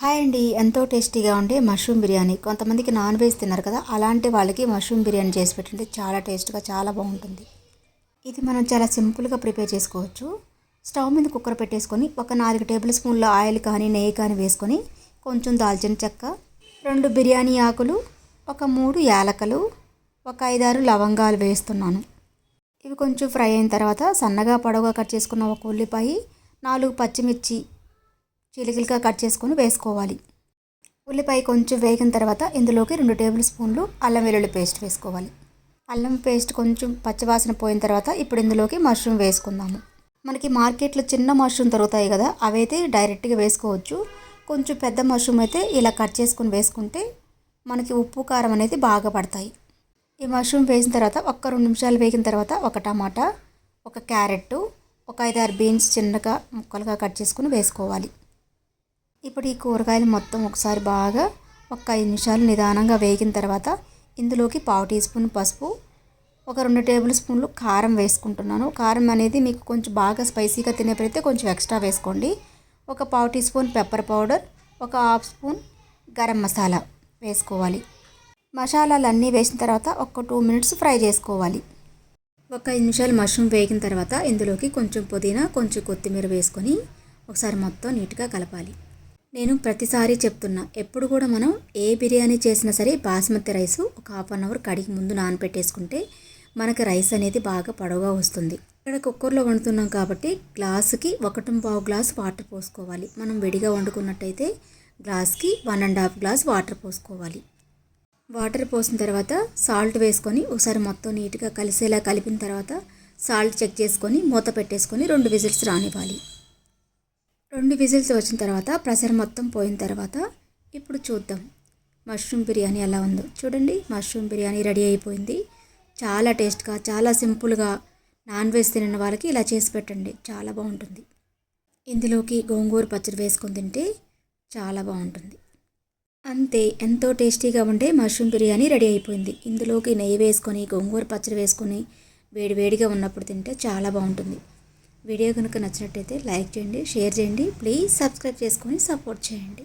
Hi అండి. ఎంతో టేస్టీగా ఉండే మష్రూమ్ బిర్యానీ. కొంతమందికి నాన్ వెజ్ తిన్నారు కదా అలాంటి వాళ్ళకి మష్రూమ్ బిర్యానీ చేసి పెట్టండి. చాలా టేస్ట్గా చాలా బాగుంటుంది. ఇది మనం చాలా సింపుల్గా ప్రిపేర్ చేసుకోవచ్చు. స్టవ్ మీద కుక్కర్ పెట్టేసుకొని ఒక నాలుగు టేబుల్ స్పూన్ల ఆయిల్ కానీ నెయ్యి కానీ వేసుకొని కొంచెం దాల్చిన చెక్క రెండు బిర్యానీ ఆకులు ఒక మూడు యాలకలు ఒక ఐదారు లవంగాలు వేస్తున్నాను. ఇవి కొంచెం ఫ్రై అయిన తర్వాత సన్నగా పొడవుగా కట్ చేసుకున్న ఒక ఉల్లిపాయ నాలుగు పచ్చిమిర్చి చిలికలుగా కట్ చేసుకొని వేసుకోవాలి. ఉల్లిపాయ కొంచెం వేగిన తర్వాత ఇందులోకి రెండు టేబుల్ స్పూన్లు అల్లం వెల్లుల్లి పేస్ట్ వేసుకోవాలి. అల్లం పేస్ట్ కొంచెం పచ్చివాసన పోయిన తర్వాత ఇప్పుడు ఇందులోకి మష్రూమ్ వేసుకుందాము. మనకి మార్కెట్లో చిన్న మష్రూమ్ దొరుకుతాయి కదా అవైతే డైరెక్ట్గా వేసుకోవచ్చు. కొంచెం పెద్ద మష్రూమ్ అయితే ఇలా కట్ చేసుకొని వేసుకుంటే మనకి ఉప్పు కారం అనేది బాగా పడతాయి. ఈ మష్రూమ్ వేసిన తర్వాత ఒక్క రెండు నిమిషాలు వేగిన తర్వాత ఒక టమాటా ఒక క్యారెట్ ఒక ఐదారు బీన్స్ చిన్నగా ముక్కలుగా కట్ చేసుకుని వేసుకోవాలి. ఇప్పుడు ఈ కూరగాయలు మొత్తం ఒకసారి బాగా ఒక ఐదు నిమిషాలు నిదానంగా వేగిన తర్వాత ఇందులోకి పావు టీ స్పూన్ పసుపు ఒక రెండు టేబుల్ స్పూన్లు కారం వేసుకుంటున్నాను. కారం అనేది మీకు కొంచెం బాగా స్పైసీగా తినేప్పుడైతే కొంచెం ఎక్స్ట్రా వేసుకోండి. ఒక పావు టీ స్పూన్ పెప్పర్ పౌడర్ ఒక హాఫ్ స్పూన్ గరం మసాలా వేసుకోవాలి. మసాలాలు అన్నీ వేసిన తర్వాత ఒక టూ మినిట్స్ ఫ్రై చేసుకోవాలి. ఒక ఐదు నిమిషాలు మష్రూమ్ వేగిన తర్వాత ఇందులోకి కొంచెం పుదీనా కొంచెం కొత్తిమీర వేసుకొని ఒకసారి మొత్తం నీట్గా కలపాలి. నేను ప్రతిసారి చెప్తున్నా ఎప్పుడు కూడా మనం ఏ బిర్యానీ చేసినా సరే బాస్మతి రైస్ ఒక హాఫ్ అన్ అవర్ కడిగి ముందు నానపెట్టేసుకుంటే మనకి రైస్ అనేది బాగా పొడవుగా వస్తుంది. ఇక్కడ కుక్కర్లో వండుతున్నాం కాబట్టి గ్లాసుకి ఒకటి పావు గ్లాస్ వాటర్ పోసుకోవాలి. మనం విడిగా వండుకున్నట్టయితే గ్లాస్కి one and half glass water పోసుకోవాలి. వాటర్ పోసిన తర్వాత సాల్ట్ వేసుకొని ఒకసారి మొత్తం నీట్గా కలిసేలా కలిపిన తర్వాత సాల్ట్ చెక్ చేసుకొని మూత పెట్టేసుకొని రెండు విజిల్స్ రానివ్వాలి. రెండు విజిల్స్ వచ్చిన తర్వాత ప్రెషర్ మొత్తం పోయిన తర్వాత ఇప్పుడు చూద్దాం. మష్రూమ్ బిర్యానీ ఎలా ఉందో. చూడండి మష్రూమ్ బిర్యానీ రెడీ అయిపోయింది. చాలా టేస్ట్గా చాలా సింపుల్గా నాన్ వెజ్ తినని వాళ్ళకి ఇలా చేసి పెట్టండి. చాలా బాగుంటుంది. ఇందులోకి గోంగూర పచ్చడి వేసుకొని తింటే చాలా బాగుంటుంది. అంతే ఎంతో టేస్టీగా ఉండే మష్రూమ్ బిర్యానీ రెడీ అయిపోయింది. ఇందులోకి నెయ్యి వేసుకొని గోంగూర పచ్చడి వేసుకొని వేడివేడిగా ఉన్నప్పుడు తింటే చాలా బాగుంటుంది. వీడియో కనుక నచ్చినట్టయితే లైక్ చేయండి షేర్ చేయండి. ప్లీజ్ సబ్స్క్రైబ్ చేసుకొని సపోర్ట్ చేయండి.